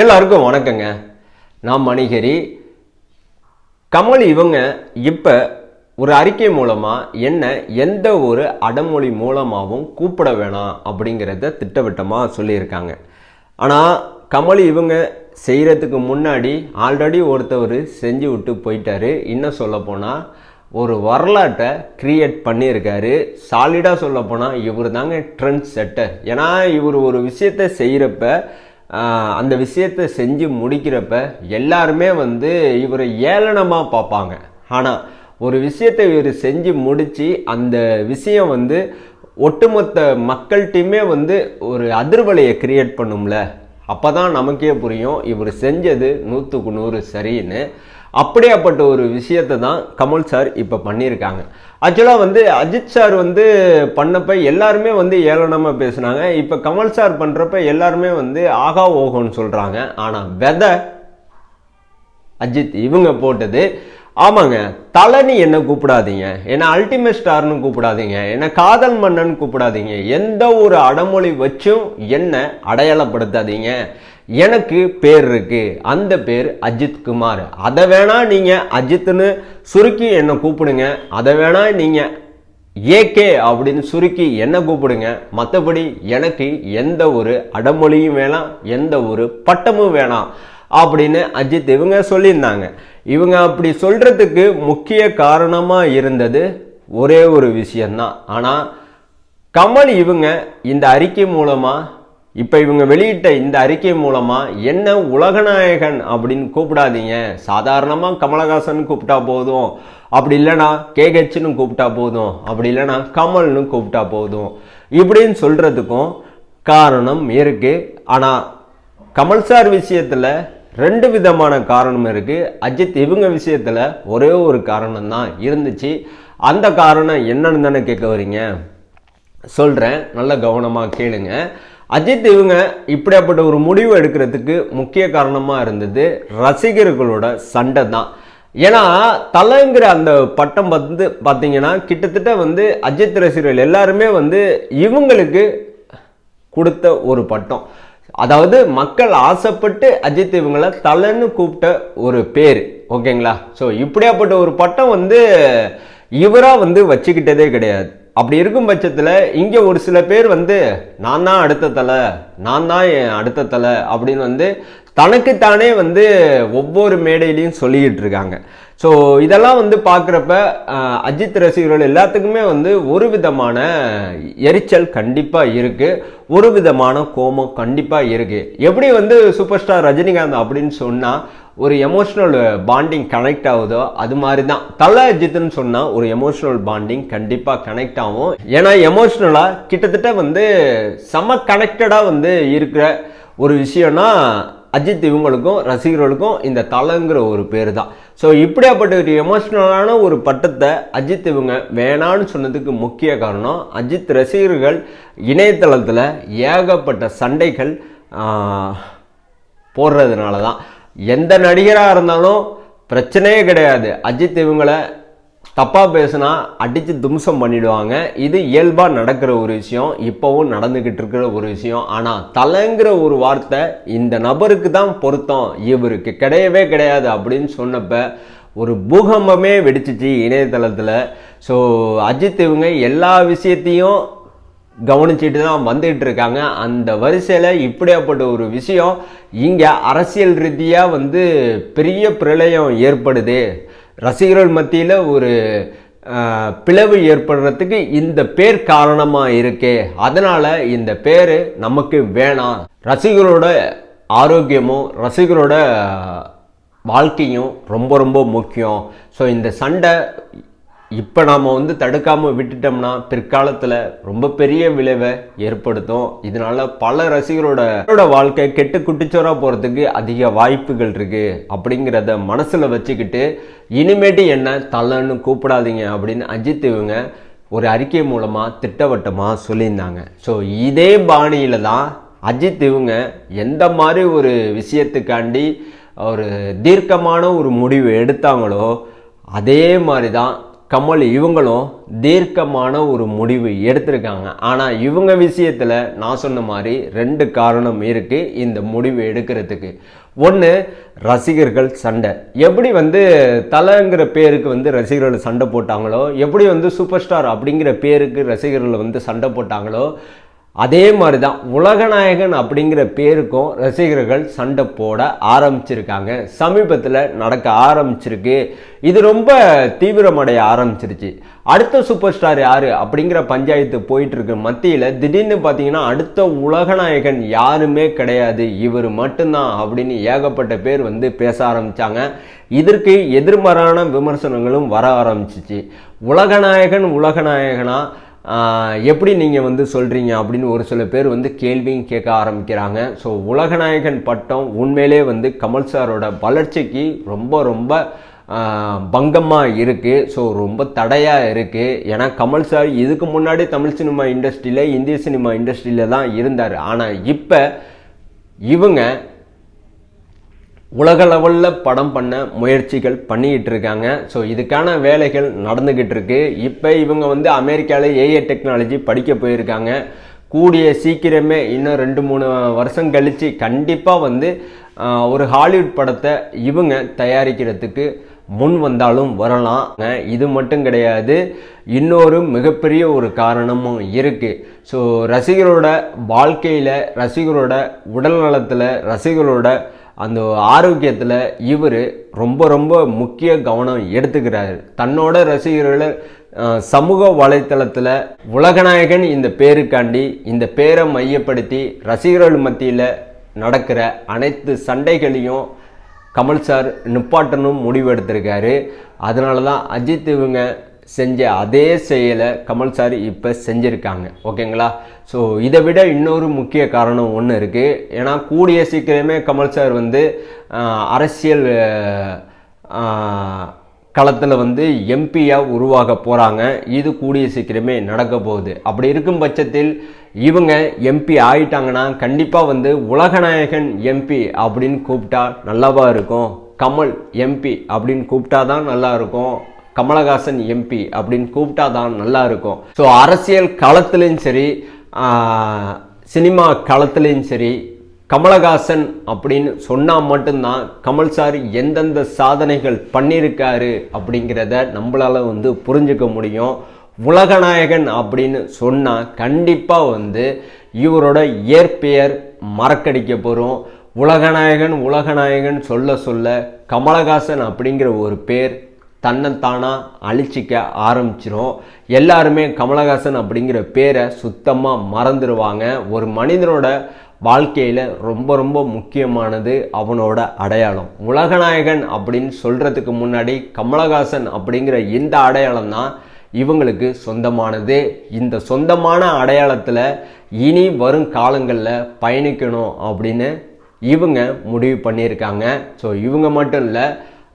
எல்லாருக்கும் வணக்கங்க. நான் மணிகரி. கமல் இவங்க இப்போ ஒரு அறிக்கை மூலமாக என்ன எந்த ஒரு அடமொழி மூலமாகவும் கூப்பிட வேணாம் அப்படிங்கிறத திட்டவட்டமாக சொல்லியிருக்காங்க. ஆனால் கமல் இவங்க செய்கிறதுக்கு முன்னாடி ஆல்ரெடி ஒருத்தவர் செஞ்சு விட்டு போயிட்டாரு. இன்னும் சொல்லப்போனால் ஒரு வரலாற்றை கிரியேட் பண்ணியிருக்காரு. சாலிடாக சொல்ல போனால் இவர் தாங்க ட்ரெண்ட் செட்டர் ஏன்னா இவர் ஒரு விஷயத்தை செய்கிறப்ப அந்த விஷயத்தை செஞ்சு முடிக்கிறப்ப எல்லாருமே வந்து இவரை ஏளனமாக பார்ப்பாங்க. ஆனால் ஒரு விஷயத்தை இவர் செஞ்சு முடித்து அந்த விஷயம் வந்து ஒட்டுமொத்த மக்கள்கிட்டையுமே வந்து ஒரு அதிர்வலையை கிரியேட் பண்ணும்ல. அப்போ தான் நமக்கே புரியும் இவர் செஞ்சது நூற்றுக்கு நூறு சரின்னு. அப்படியாப்பட்ட ஒரு விஷயத்தை தான் கமல் சார் இப்போ பண்ணியிருக்காங்க. ஆக்சுவலாக வந்து அஜித் சார் வந்து பண்ணப்ப எல்லாருமே வந்து ஏளனமாக பேசுனாங்க. இப்போ கமல் சார் பண்ணுறப்ப எல்லாருமே வந்து ஆகா ஓகோன்னு சொல்கிறாங்க ஆனால் வெதை அஜித் இவங்க போட்டது. ஆமாங்க தலனி என்ன கூப்பிடாதீங்க. என்னை அல்டிமேட் ஸ்டார்னு கூப்பிடாதீங்க. என்ன காதல் மன்னன் கூப்பிடாதீங்க. எந்த ஒரு அடமொழி வச்சும் என்ன அடையாளப்படுத்தாதீங்க. எனக்கு பேர் இருக்குது அந்த பேர் அஜித் குமார். அதை வேணால் நீங்கள் அஜித்னு சுருக்கி என்னை கூப்பிடுங்க. அதை வேணால் நீங்கள் ஏகே அப்படின்னு சுருக்கி என்ன கூப்பிடுங்க. மற்றபடி எனக்கு எந்த ஒரு அடமொழியும் வேணாம் எந்த ஒரு பட்டமும் வேணாம் அப்படின்னு அஜித் இவங்க சொல்லியிருந்தாங்க. இவங்க அப்படி சொல்கிறதுக்கு முக்கிய காரணமாக இருந்தது ஒரே ஒரு விஷயந்தான் ஆனால் கமல் இவங்க இந்த அறிக்கை மூலமாக இப்போ இவங்க வெளியிட்ட இந்த அறிக்கை மூலமாக என்ன உலகநாயகன் அப்படின்னு கூப்பிடாதீங்க. சாதாரணமாக கமலஹாசன் கூப்பிட்டா போதும். அப்படி இல்லைனா கேஹெச்னு கூப்பிட்டா போதும். அப்படி இல்லைனா கமல்னு கூப்பிட்டா போதும். இப்படின்னு சொல்கிறதுக்கும் காரணம் இருக்குது ஆனால் கமல் சார் விஷயத்தில் ரெண்டு விதமான காரணம் இருக்குது அஜித் இவங்க விஷயத்தில் ஒரே ஒரு காரணம் தான் இருந்துச்சு. அந்த காரணம் என்னன்னு தானே கேட்க வரீங்க? சொல்கிறேன் நல்ல கவனமாக கேளுங்கள் அஜித் இவங்க இப்படியாப்பட்ட ஒரு முடிவு எடுக்கிறதுக்கு முக்கிய காரணமாக இருந்தது ரசிகர்களோட சண்டை தான். ஏன்னா தலைங்கிற அந்த பட்டம் வந்து பார்த்தீங்கன்னா கிட்டத்தட்ட வந்து அஜித் ரசிகர்கள் எல்லாருமே வந்து இவங்களுக்கு கொடுத்த ஒரு பட்டம். அதாவது மக்கள் ஆசைப்பட்டு அஜித் இவங்கள தலைன்னு கூப்பிட்ட ஒரு பேர். ஓகேங்களா? ஸோ இப்படியாப்பட்ட ஒரு பட்டம் வந்து இவராக வந்து வச்சுக்கிட்டதே கிடையாது. அப்படி இருக்கும் பட்சத்தில் இங்கே ஒரு சில பேர் வந்து நான் தான் அடுத்த தலை நான் தான் என் அடுத்த தலை அப்படின்னு வந்து தனக்குத்தானே வந்து ஒவ்வொரு மேடையிலையும் சொல்லிக்கிட்டு இருக்காங்க. ஸோ இதெல்லாம் வந்து பார்க்குறப்ப அஜித் ரசிகர்கள் எல்லாத்துக்குமே வந்து ஒரு விதமான எரிச்சல் கண்டிப்பாக இருக்குது ஒரு விதமான கோபம் கண்டிப்பாக இருக்குது எப்படி வந்து சூப்பர் ஸ்டார் ரஜினிகாந்த் அப்படின்னு சொன்னால் ஒரு எமோஷ்னல் பாண்டிங் கனெக்ட் ஆகுதோ அது மாதிரி தான் தலை அஜித்னு சொன்னால் ஒரு எமோஷ்னல் பாண்டிங் கண்டிப்பாக கனெக்ட் ஆகும். ஏன்னா எமோஷ்னலாக கிட்டத்தட்ட வந்து செம கனெக்டடாக வந்து இருக்கிற ஒரு விஷயம்னா அஜித் இவங்களுக்கும் ரசிகர்களுக்கும் இந்த தலைங்கிற ஒரு பேர் தான் ஸோ இப்படியாப்பட்ட ஒரு எமோஷ்னலான ஒரு பட்டத்தை அஜித் இவங்க வேணான்னு சொன்னதுக்கு முக்கிய காரணம் அஜித் ரசிகர்கள் இணையதளத்தில் ஏகப்பட்ட சண்டைகள் போடுறதுனால தான் எந்த நடிகராக இருந்தாலும் பிரச்சனையே கிடையாது. அஜித் இவங்களை தப்பாக பேசுனா அடித்து தும்சம் பண்ணிடுவாங்க. இது இயல்பாக நடக்கிற ஒரு விஷயம். இப்போவும் நடந்துக்கிட்டு இருக்கிற ஒரு விஷயம். ஆனால் தலைங்கிற ஒரு வார்த்தை இந்த நபருக்கு தான் பொருத்தம். இவருக்கு கிடையவே கிடையாது அப்படின்னு சொன்னப்போ ஒரு பூகம்பமே வெடிச்சிச்சு இணையதளத்தில். ஸோ அஜித் இவங்க எல்லா விஷயத்தையும் கவனிச்சுட்டு தான் வந்துட்டு இருக்காங்க அந்த வரிசையில் இப்படியாப்பட்ட ஒரு விஷயம் இங்கே அரசியல் ரீதியாக வந்து பெரிய பிரளயம் ஏற்படுது. ரசிகர்கள் மத்தியில் ஒரு பிளவு ஏற்படுறதுக்கு இந்த பேர் காரணமாக இருக்கே. அதனால் இந்த பேர் நமக்கு வேணாம். ரசிகரோட ஆரோக்கியமும் ரசிகரோட வாழ்க்கையும் ரொம்ப ரொம்ப முக்கியம். ஸோ இந்த சண்டை இப்போ நாம் வந்து தடுக்காமல் விட்டுட்டோம்னா பிற்காலத்தில் ரொம்ப பெரிய விளைவை ஏற்படுத்தும். இதனால பல ரசிகரோட வாழ்க்கை கெட்டு குட்டிச்சோராக போகிறதுக்கு அதிக வாய்ப்புகள் இருக்குது அப்படிங்கிறத மனசில் வச்சுக்கிட்டு இனிமேட்டு என்ன தலைன்னு கூப்பிடாதீங்க அப்படின்னு அஜித் இவங்க ஒரு அறிக்கை மூலமாக திட்டவட்டமாக சொல்லியிருந்தாங்க. ஸோ இதே பாணியில் தான் அஜித் இவங்க எந்த மாதிரி ஒரு விஷயத்துக்காண்டி ஒரு தீர்க்கமான ஒரு முடிவு எடுத்தாங்களோ அதே மாதிரி தான் கமல் இவங்களும் தீர்க்கமான ஒரு முடிவு எடுத்திருக்காங்க. ஆனால் இவங்க விஷயத்தில் நான் சொன்ன மாதிரி ரெண்டு காரணம் இருக்குது இந்த முடிவு எடுக்கிறதுக்கு. ஒன்று ரசிகர்கள் சண்டை. எப்படி வந்து தலைங்கிற பேருக்கு வந்து ரசிகர்கள் சண்டை போட்டாங்களோ எப்படி வந்து சூப்பர் ஸ்டார் அப்படிங்கிற பேருக்கு ரசிகர்கள் வந்து சண்டை போட்டாங்களோ அதே மாதிரி தான் உலகநாயகன் அப்படிங்கிற பேருக்கும் ரசிகர்கள் சண்டை போட ஆரம்பிச்சிருக்காங்க. சமீபத்தில் நடக்க ஆரம்பிச்சிருக்கு. இது ரொம்ப தீவிரமடைய ஆரம்பிச்சிருச்சு. அடுத்த சூப்பர் ஸ்டார் யார் அப்படிங்கிற பஞ்சாயத்து போயிட்டுருக்கு. மத்தியில் திடீர்னு பார்த்தீங்கன்னா அடுத்த உலகநாயகன் யாருமே கிடையாது. இவர் மட்டும்தான் அப்படின்னு ஏகப்பட்ட பேர் வந்து பேச ஆரம்பித்தாங்க இதற்கு எதிர்மறான விமர்சனங்களும் வர ஆரம்பிச்சிச்சு. உலகநாயகன் உலகநாயகனாக எப்படி நீங்கள் வந்து சொல்கிறீங்க அப்படின்னு ஒரு சில பேர் வந்து கேள்வியும் கேட்க ஆரம்பிக்கிறாங்க. ஸோ உலகநாயகன் பட்டம் உண்மையிலே வந்து கமல் சாரோட வளர்ச்சிக்கு ரொம்ப ரொம்ப பங்கமாக இருக்குது ஸோ ரொம்ப தடையாக இருக்குது ஏன்னா கமல் சார் இதுக்கு முன்னாடி தமிழ் சினிமா இண்டஸ்ட்ரியில் இந்திய சினிமா இண்டஸ்ட்ரியில் தான் இருந்தார். ஆனால் இப்போ இவங்க உலக லெவலில் படம் பண்ண முயற்சிகள் பண்ணிக்கிட்டு இருக்காங்க ஸோ இதுக்கான வேலைகள் நடந்துக்கிட்டு இருக்கு இப்போ இவங்க வந்து அமெரிக்காவில் ஏஏ டெக்னாலஜி படிக்க போயிருக்காங்க. கூடிய சீக்கிரமே இன்னும் ரெண்டு மூணு வருஷம் கழித்து கண்டிப்பாக வந்து ஒரு ஹாலிவுட் படத்தை இவங்க தயாரிக்கிறதுக்கு முன் வந்தாலும் வரலாம். இது மட்டும் கிடையாது. இன்னொரு மிகப்பெரிய ஒரு காரணமும் இருக்குது ஸோ ரசிகரோட வாழ்க்கையில் ரசிகரோட உடல் நலத்தில் ரசிகரோட அந்த ஆரோக்கியத்தில் இவர் ரொம்ப ரொம்ப முக்கிய கவனம் எடுத்துக்கிறாரு. தன்னோட ரசிகர்களை சமூக வலைத்தளத்தில் உலகநாயகன் இந்த பேருக்காண்டி இந்த பேரை மையப்படுத்தி ரசிகர்கள் மத்தியில் நடக்கிற அனைத்து சண்டைகளையும் கமல் சார் நிப்பாட்டணும் முடிவெடுத்திருக்காரு அதனால தான் அஜித் இவங்க செஞ்ச அதே செயலை கமல் சார் இப்போ செஞ்சுருக்காங்க. ஓகேங்களா? ஸோ இதை விட இன்னொரு முக்கிய காரணம் ஒன்று இருக்குது ஏன்னா கூடிய சீக்கிரமே கமல் சார் வந்து அரசியல் களத்தில் வந்து எம்பியாக உருவாக போகிறாங்க இது கூடிய சீக்கிரமே நடக்க போகுது. அப்படி இருக்கும் பட்சத்தில் இவங்க எம்பி ஆயிட்டாங்கன்னா கண்டிப்பாக வந்து உலகநாயகன் எம்பி அப்படின்னு கூப்பிட்டா நல்லாவா இருக்கும்? கமல் எம்பி அப்படின்னு கூப்பிட்டா தான் நல்லாயிருக்கும். கமலஹாசன் எம்பி அப்படின்னு கூப்பிட்டா தான் நல்லா இருக்கும். ஸோ அரசியல் களத்துலையும் சரி சினிமா களத்துலையும் சரி கமலஹாசன் அப்படின்னு சொன்னால் மட்டும்தான் கமல் சார் எந்தெந்த சாதனைகள் பண்ணியிருக்காரு அப்படிங்கிறத நம்மளால் வந்து புரிஞ்சுக்க முடியும். உலகநாயகன் அப்படின்னு சொன்னால் கண்டிப்பாக வந்து இவரோட இயற்பெயர் மறக்கடிக்க போகிறோம் உலகநாயகன் உலகநாயகன் சொல்ல சொல்ல கமலஹாசன் அப்படிங்கிற ஒரு பேர் தன்னைத்தானா அழிச்சிக்க ஆரம்பிச்சிரும். எல்லாருமே கமலஹாசன் அப்படிங்கிற பேரை சுத்தமாக மறந்துடுவாங்க ஒரு மனிதனோட வாழ்க்கையில் ரொம்ப ரொம்ப முக்கியமானது அவனோட அடையாளம். உலகநாயகன் அப்படின்னு சொல்கிறதுக்கு முன்னாடி கமலஹாசன் அப்படிங்கிற இந்த அடையாளம் தான் இவங்களுக்கு சொந்தமானது. இந்த சொந்தமான அடையாளத்தில் இனி வரும் காலங்களில் பயணிக்கணும் அப்படின்னு இவங்க முடிவு பண்ணியிருக்காங்க. ஸோ இவங்க மட்டும் இல்லை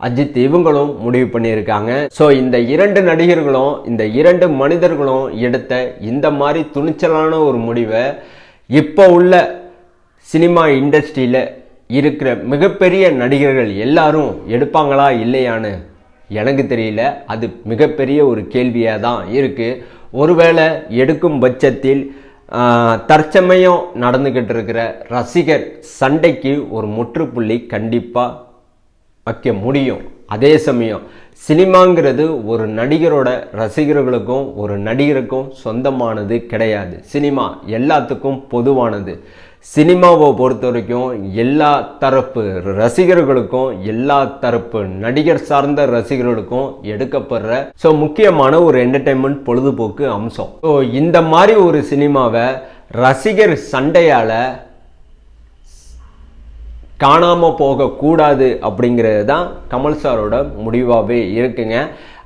அஜித் இவங்களும் முடிவு பண்ணியிருக்காங்க. ஸோ இந்த இரண்டு நடிகர்களும் இந்த இரண்டு மனிதர்களும் எடுத்த இந்த மாதிரி துணிச்சலான ஒரு முடிவை இப்போ உள்ள சினிமா இண்டஸ்ட்ரியில் இருக்கிற மிகப்பெரிய நடிகர்கள் எல்லாரும் எடுப்பாங்களா இல்லையான்னு எனக்கு தெரியல. அது மிகப்பெரிய ஒரு கேள்வியாக தான் இருக்குது ஒருவேளை எடுக்கும் பட்சத்தில் தற்சமயம் நடந்துக்கிட்டு இருக்கிற ரசிகர் சண்டைக்கு ஒரு முற்றுப்புள்ளி கண்டிப்பாக வைக்க முடியும். அதே சமயம் சினிமாங்கிறது ஒரு நடிகரோட ரசிகர்களுக்கும் ஒரு நடிகருக்கும் சொந்தமானது கிடையாது. சினிமா எல்லாத்துக்கும் பொதுவானது. சினிமாவை பொறுத்த வரைக்கும் எல்லா தரப்பு ரசிகர்களுக்கும் எல்லா தரப்பு நடிகர் சார்ந்த ரசிகர்களுக்கும் எடுக்கப்படுற ஸோ முக்கியமான ஒரு என்டர்டைன்மெண்ட் பொழுதுபோக்கு அம்சம். ஸோ இந்த மாதிரி ஒரு சினிமாவை ரசிகர் சண்டையால் காணாமல் போகக்கூடாது அப்படிங்கிறது தான் கமல் சாரோட முடிவாகவே இருக்குங்க.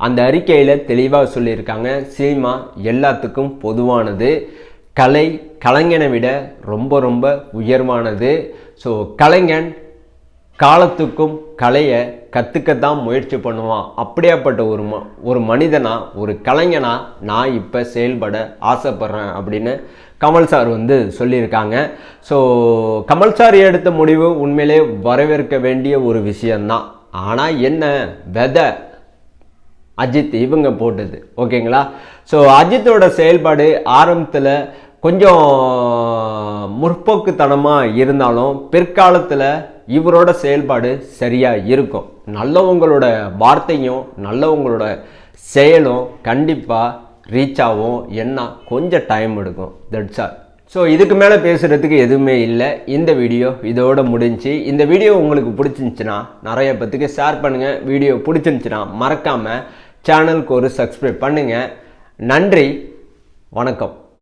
அந்த அறிக்கையில் தெளிவாக சொல்லியிருக்காங்க. சினிமா எல்லாத்துக்கும் பொதுவானது. கலை கலைஞனை விட ரொம்ப ரொம்ப உயர்வானது. ஸோ கலைஞன் காலத்துக்கும் கலையை கற்றுக்கத்தான் முயற்சி பண்ணுவான். அப்படியாப்பட்ட ஒரு ம ஒரு மனிதனா ஒரு கலைஞனா நான் இப்போ செயல்பட ஆசைப்படுறேன் அப்படின்னு கமல் சார் வந்து சொல்லியிருக்காங்க. ஸோ கமல் சார் எடுத்த முடிவு உண்மையிலே வரவேற்க வேண்டிய ஒரு விஷயந்தான் ஆனால் என்ன வெதை அஜித் இவங்க போட்டது ஓகேங்களா? ஸோ அஜித்தோட செயல்பாடு ஆரம்பத்தில் கொஞ்சம் முற்போக்குத்தனமாக இருந்தாலும் பிற்காலத்தில் இவரோட செயல்பாடு சரியாக இருக்கும். நல்லவங்களோட வார்த்தையும் நல்லவங்களோட செயலும் கண்டிப்பாக ரீச் ஆகும். என்ன கொஞ்சம் டைம் எடுக்கும். தட்ஸ் ஆல் ஸோ இதுக்கு மேலே பேசுகிறதுக்கு எதுவுமே இல்லை. இந்த வீடியோ இதோட முடிஞ்சு இந்த வீடியோ உங்களுக்கு பிடிச்சிருந்துச்சுன்னா நிறைய பேத்துக்கு ஷேர் பண்ணுங்கள் வீடியோ பிடிச்சிருந்துச்சுன்னா மறக்காமல் சேனலுக்கு ஒரு சப்ஸ்கிரைப் பண்ணுங்கள் நன்றி. வணக்கம்.